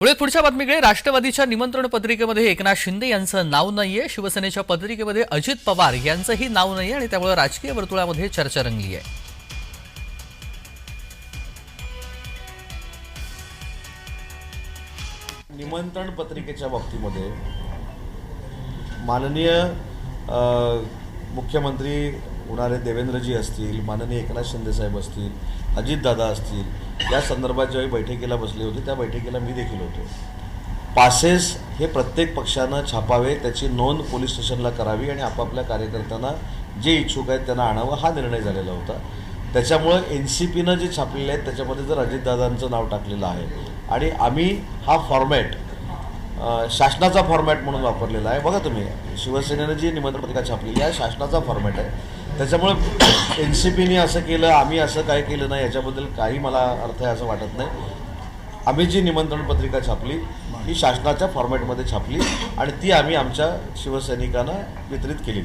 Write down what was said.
पुढे पुढच्या बातमीकडे राष्ट्रवादीच्या निमंत्रण पत्रिकेमध्ये एकनाथ शिंदे यांचं नाव नाहीये. शिवसेनेच्या पत्रिकेमध्ये अजित पवार यांचंही नाव नाहीये आणि त्यामुळे राजकीय वर्तुळामध्ये चर्चा रंगली आहे निमंत्रण पत्रिकेच्या बाबतीमध्ये माननीय मुख्यमंत्री होणारे देवेंद्रजी असतील माननीय एकनाथ शिंदेसाहेब असतील अजितदादा असतील या संदर्भात ज्यावेळी बैठकीला बसले होते त्या बैठकीला मी देखील होतो. पासेस हे प्रत्येक पक्षानं छापावे त्याची नोंद पोलीस स्टेशनला करावी आणि आपापल्या कार्यकर्त्यांना जे इच्छुक आहेत त्यांना आणावं हा निर्णय झालेला होता. त्याच्यामुळं एन सी पीनं जे छापलेले आहेत त्याच्यामध्ये जर अजितदादांचं नाव टाकलेलं आहे आणि आम्ही हा फॉर्मॅट शासनाचा फॉर्मॅट म्हणून वापरलेला आहे. बघा तुम्ही शिवसेनेनं जी निमंत्रण पत्रिका छापलेली आहे शासनाचा फॉर्मॅट आहे. त्याच्यामुळं एन सी पीने असं केलं आम्ही असं काय केलं नाही याच्याबद्दल काही मला अर्थ आहे असं वाटत नाही. आम्ही जी निमंत्रण पत्रिका छापली ही शासनाच्या फॉर्मॅटमध्ये छापली आणि ती आम्ही आमच्या शिवसैनिकांना वितरित केली